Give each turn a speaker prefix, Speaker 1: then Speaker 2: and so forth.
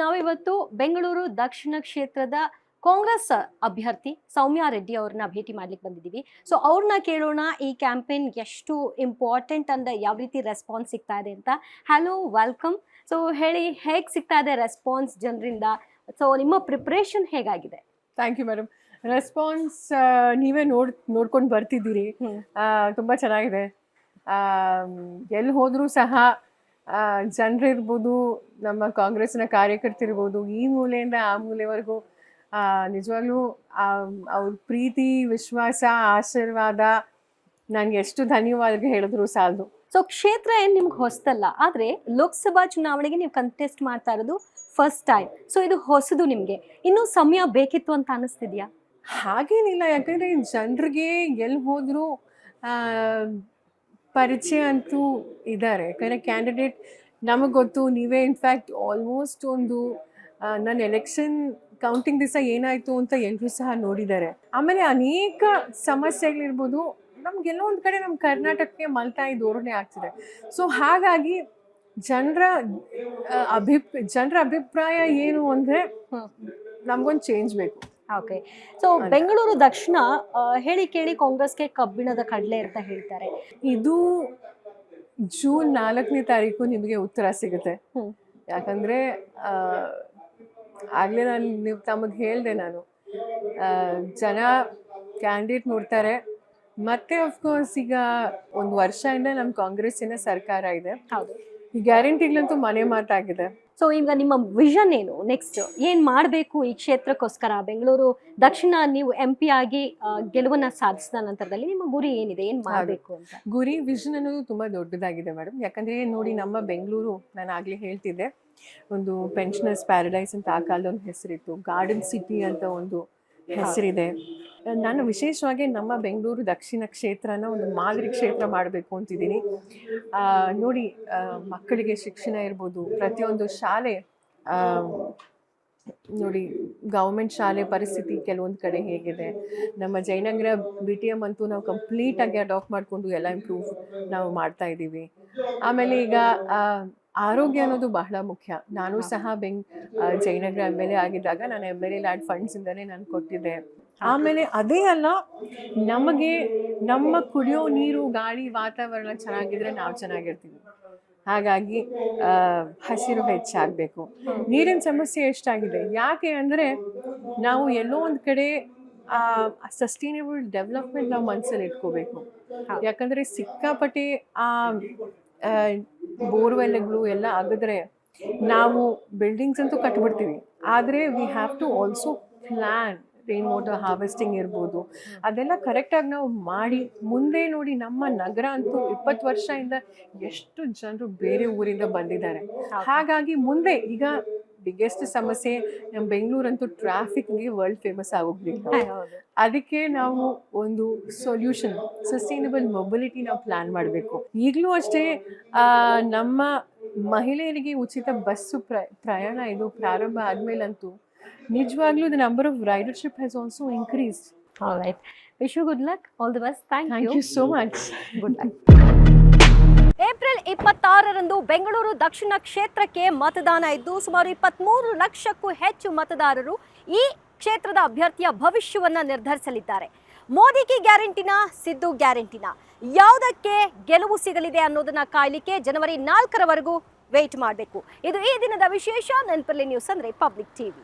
Speaker 1: ನಾವಿವತ್ತು ಬೆಂಗಳೂರು ದಕ್ಷಿಣ ಕ್ಷೇತ್ರದ ಕಾಂಗ್ರೆಸ್ ಅಭ್ಯರ್ಥಿ ಸೌಮ್ಯಾ ರೆಡ್ಡಿ ಅವ್ರನ್ನ ಭೇಟಿ ಮಾಡ್ಲಿಕ್ಕೆ ಬಂದಿದ್ದೀವಿ. ಸೊ ಅವ್ರನ್ನ ಕೇಳೋಣ ಈ ಕ್ಯಾಂಪೇನ್ ಎಷ್ಟು ಇಂಪಾರ್ಟೆಂಟ್ ಅಂದ ಯಾವ ರೀತಿ ರೆಸ್ಪಾನ್ಸ್ ಸಿಗ್ತಾ ಇದೆ ಅಂತ. ಹಲೋ ವೆಲ್ಕಮ್ ಸೊ ಹೇಳಿ ಹೇಗೆ ಸಿಗ್ತಾ ಇದೆ ರೆಸ್ಪಾನ್ಸ್ ಜನರಿಂದ? ಸೊ ನಿಮ್ಮ ಪ್ರಿಪ್ರೇಷನ್ ಹೇಗಾಗಿದೆ?
Speaker 2: ಥ್ಯಾಂಕ್ ಯು ಮೇಡಮ್ ರೆಸ್ಪಾನ್ಸ್ ನೀವೇ ನೋಡ್ ನೋಡ್ಕೊಂಡು ಬರ್ತಿದ್ದೀರಿ. ತುಂಬ ತುಂಬಾ ಚೆನ್ನಾಗಿದೆ. ಎಲ್ಲಿ ಹೋದರೂ ಸಹ ಜನರಿರ್ಬೋದು ನಮ್ಮ ಕಾಂಗ್ರೆಸ್ನ ಕಾರ್ಯಕರ್ತರಿರ್ಬೋದು ಈ ಮೂಲೆಯಿಂದ ಆ ಮೂಲೆವರೆಗೂ ನಿಜವಾಗ್ಲೂ ಅವ್ರ ಪ್ರೀತಿ ವಿಶ್ವಾಸ ಆಶೀರ್ವಾದ ನನಗೆ ಎಷ್ಟು ಧನ್ಯವಾದ ಹೇಳಿದ್ರು ಸಾಲದು.
Speaker 1: ಸೊ ಕ್ಷೇತ್ರ ಏನು ನಿಮ್ಗೆ ಹೊಸದಲ್ಲ ಆದರೆ ಲೋಕಸಭಾ ಚುನಾವಣೆಗೆ ನೀವು ಕಂಟೆಸ್ಟ್ ಮಾಡ್ತಾ ಇರೋದು ಫಸ್ಟ್ ಟೈಮ್ ಸೊ ಇದು ಹೊಸದು ನಿಮಗೆ. ಇನ್ನೂ ಸಮಯ ಬೇಕಿತ್ತು ಅಂತ ಅನಿಸ್ತಿದ್ಯಾ?
Speaker 2: ಹಾಗೇನಿಲ್ಲ ಯಾಕಂದರೆ ಜನರಿಗೆ ಎಲ್ಲಿ ಹೋದರೂ ಪರಿಚಯ ಅಂತೂ ಇದ್ದಾರೆ. ಯಾಕಂದರೆ ಕ್ಯಾಂಡಿಡೇಟ್ ನಮಗೆ ಗೊತ್ತು, ನೀವೇ ಇನ್ಫ್ಯಾಕ್ಟ್ ಆಲ್ಮೋಸ್ಟ್ ಒಂದು ನನ್ನ ಎಲೆಕ್ಷನ್ ಕೌಂಟಿಂಗ್ ದಿವಸ ಏನಾಯಿತು ಅಂತ ಎಲ್ಲರೂ ಸಹ ನೋಡಿದ್ದಾರೆ. ಆಮೇಲೆ ಅನೇಕ ಸಮಸ್ಯೆಗಳಿರ್ಬೋದು, ನಮ್ಗೆಲ್ಲೋ ಒಂದು ಕಡೆ ನಮ್ಮ ಕರ್ನಾಟಕಕ್ಕೆ ಮಲ್ತಾಯಿ ಧೋರಣೆ ಆಗ್ತಿದೆ. ಸೊ ಹಾಗಾಗಿ ಜನರ ಅಭಿಪ್, ಜನರ ಅಭಿಪ್ರಾಯ ಏನು ಅಂದರೆ ನಮಗೊಂದು ಚೇಂಜ್ ಬೇಕು.
Speaker 1: ಓಕೆ. ಸೊ ಬೆಂಗಳೂರು ದಕ್ಷಿಣ ಹೇಳಿ ಕೇಳಿ ಕಾಂಗ್ರೆಸ್ಗೆ ಕಬ್ಬಿಣದ ಕಡಲೆ ಅಂತ ಹೇಳ್ತಾರೆ.
Speaker 2: ಇದು ಜೂನ್ ನಾಲ್ಕನೇ ತಾರೀಕು ನಿಮಗೆ ಉತ್ತರ ಸಿಗುತ್ತೆ. ಯಾಕಂದ್ರೆ ಆಗ್ಲೇ ನಾನು ನೀವು ತಮಗೆ ಹೇಳಿದೆ ನಾನು. ಜನ ಕ್ಯಾಂಡಿಡೇಟ್ ನೋಡ್ತಾರೆ. ಮತ್ತೆ ಅಫ್ಕೋರ್ಸ್ ಈಗ ಒಂದು ವರ್ಷದಿಂದ ನಮ್ಮ ಕಾಂಗ್ರೆಸ್ಸಿನ ಸರ್ಕಾರ ಇದೆ. ಈ ಗ್ಯಾರಂಟಿಗಳಂತೂ ಮನೆ ಮಾತಾಗಿದೆ.
Speaker 1: ಸೊ ಈಗ ನಿಮ್ಮ ವಿಷನ್ ಏನು? ನೆಕ್ಸ್ಟ್ ಏನು ಮಾಡಬೇಕು ಈ ಕ್ಷೇತ್ರಕ್ಕೋಸ್ಕರ? ಬೆಂಗಳೂರು ದಕ್ಷಿಣ ನೀವು ಎಂ ಪಿ ಆಗಿ ಗೆಲುವನ್ನು ಸಾಧಿಸಿದ ನಂತರದಲ್ಲಿ ನಿಮ್ಮ ಗುರಿ ಏನಿದೆ? ಏನು ಮಾಡಬೇಕು ಅಂತ?
Speaker 2: ಗುರಿ ವಿಷನ್ ಅನ್ನೋದು ತುಂಬ ದೊಡ್ಡದಾಗಿದೆ ಮೇಡಮ್ ಯಾಕಂದರೆ ನೋಡಿ ನಮ್ಮ ಬೆಂಗಳೂರು ನಾನು ಆಗಲೇ ಹೇಳ್ತಿದ್ದೆ ಒಂದು ಪೆನ್ಷನರ್ಸ್ ಪ್ಯಾರಡೈಸ್ ಅಂತ ಆ ಕಾಲದ ಒಂದು ಹೆಸರಿತ್ತು. ಗಾರ್ಡನ್ ಸಿಟಿ ಅಂತ ಒಂದು ಹೆಸರಿದೆ. ನಾನು ವಿಶೇಷವಾಗಿ ನಮ್ಮ ಬೆಂಗಳೂರು ದಕ್ಷಿಣ ಕ್ಷೇತ್ರನ ಒಂದು ಮಾದರಿ ಕ್ಷೇತ್ರ ಮಾಡಬೇಕು ಅಂತಿದ್ದೀನಿ. ನೋಡಿ ಮಕ್ಕಳಿಗೆ ಶಿಕ್ಷಣ ಇರ್ಬೋದು ಪ್ರತಿಯೊಂದು ಶಾಲೆ ನೋಡಿ ಗೌರ್ಮೆಂಟ್ ಶಾಲೆ ಪರಿಸ್ಥಿತಿ ಕೆಲವೊಂದು ಕಡೆ ಹೇಗಿದೆ. ನಮ್ಮ ಜಯನಗರ ಬಿ ಟಿ ಎಂ ಅಂತೂ ನಾವು ಕಂಪ್ಲೀಟಾಗಿ ಅಡಾಪ್ಟ್ ಮಾಡಿಕೊಂಡು ಎಲ್ಲ ಇಂಪ್ರೂವ್ ನಾವು ಮಾಡ್ತಾ ಇದ್ದೀವಿ. ಆಮೇಲೆ ಈಗ ಆರೋಗ್ಯ ಅನ್ನೋದು ಬಹಳ ಮುಖ್ಯ. ನಾನು ಸಹ ಬೆಂಗ್ ಜಯನಗರ ಎಂ ಎಲ್ ಎ ಆಗಿದ್ದಾಗ ನಾನು ಎಂ ಎಲ್ ಎ ಲ್ಯಾಂಡ್ ಫಂಡ್ಸಿಂದನೇ ನಾನು ಕೊಟ್ಟಿದ್ದೆ. ಆಮೇಲೆ ಅದೇ ಅಲ್ಲ ನಮಗೆ ನಮ್ಮ ಕುಡಿಯೋ ನೀರು ಗಾಳಿ ವಾತಾವರಣ ಚೆನ್ನಾಗಿದ್ರೆ ನಾವು ಚೆನ್ನಾಗಿರ್ತೀವಿ. ಹಾಗಾಗಿ ಹಸಿರು ಹೆಚ್ಚಾಗಬೇಕು. ನೀರಿನ ಸಮಸ್ಯೆ ಎಷ್ಟಾಗಿದೆ? ಯಾಕೆ ಅಂದರೆ ನಾವು ಎಲ್ಲೋ ಒಂದು ಕಡೆ ಸಸ್ಟೈನೇಬಲ್ ಡೆವಲಪ್ಮೆಂಟ್ ನಾವು ಮನಸ್ಸಲ್ಲಿ ಇಟ್ಕೋಬೇಕು. ಯಾಕಂದರೆ ಸಿಕ್ಕಾಪಟ್ಟೆ ಆ ಬೋರ್ವೆಲ್ಗಳು ಎಲ್ಲ ಆಗಿದ್ರೆ ನಾವು ಬಿಲ್ಡಿಂಗ್ಸ್ ಅಂತೂ ಕಟ್ಬಿಡ್ತೀವಿ. ಆದರೆ we have to also plan rain water harvesting ಇರ್ಬೋದು. ಅದೆಲ್ಲ ಕರೆಕ್ಟಾಗಿ ನಾವು ಮಾಡಿ ಮುಂದೆ ನೋಡಿ ನಮ್ಮ ನಗರ ಅಂತೂ ಇಪ್ಪತ್ತು ವರ್ಷದಿಂದ ಎಷ್ಟು ಜನರು ಬೇರೆ ಊರಿಂದ ಬಂದಿದ್ದಾರೆ. ಹಾಗಾಗಿ ಮುಂದೆ ಈಗ ಬಿಗ್ಗೆಸ್ಟ್ ಸಮಸ್ಯೆ ನಮ್ಮ ಬೆಂಗಳೂರಂತೂ ಟ್ರಾಫಿಕ್ಗೆ ವರ್ಲ್ಡ್ ಫೇಮಸ್ ಆಗೋಗ್ಬೇಕು ಅದಕ್ಕೆ ನಾವು ಒಂದು ಸೊಲ್ಯೂಷನ್ ಸಸ್ಟೈನಬಲ್ ಮೊಬಿಲಿಟಿ ನಾವು ಪ್ಲಾನ್ ಮಾಡಬೇಕು. ಈಗಲೂ ಅಷ್ಟೇ ನಮ್ಮ ಮಹಿಳೆಯರಿಗೆ ಉಚಿತ ಬಸ್ಸು ಪ್ರ ಪ್ರಯಾಣ ಇದು ಪ್ರಾರಂಭ ಆದ್ಮೇಲಂತೂ ನಿಜವಾಗ್ಲೂ the number of ridership has also increase
Speaker 1: right wish you good luck all the best thank you
Speaker 2: so much
Speaker 1: good luck April ಇಪ್ಪತ್ತಾರರಂದು ಬೆಂಗಳೂರು ದಕ್ಷಿಣ ಕ್ಷೇತ್ರಕ್ಕೆ ಮತದಾನ ಇದ್ದು ಸುಮಾರು ಇಪ್ಪತ್ತ್ಮೂರು ಲಕ್ಷಕ್ಕೂ ಹೆಚ್ಚು ಮತದಾರರು ಈ ಕ್ಷೇತ್ರದ ಅಭ್ಯರ್ಥಿಯ ಭವಿಷ್ಯವನ್ನು ನಿರ್ಧರಿಸಲಿದ್ದಾರೆ. ಮೋದಿ ಕಿ ಗ್ಯಾರಂಟಿನ, ಸಿದ್ದು ಗ್ಯಾರಂಟಿನ? ಯಾವುದಕ್ಕೆ ಗೆಲುವು ಸಿಗಲಿದೆ ಅನ್ನೋದನ್ನ ಕಾಯ್ಲಿಕ್ಕೆ ಜನವರಿ ನಾಲ್ಕರವರೆಗೂ ವೇಟ್ ಮಾಡಬೇಕು. ಇದು ಈ ದಿನದ ವಿಶೇಷ ನೆನಪಲ್ಲಿ ನ್ಯೂಸ್ ಅಂದ್ರೆ ಪಬ್ಲಿಕ್ ಟಿವಿ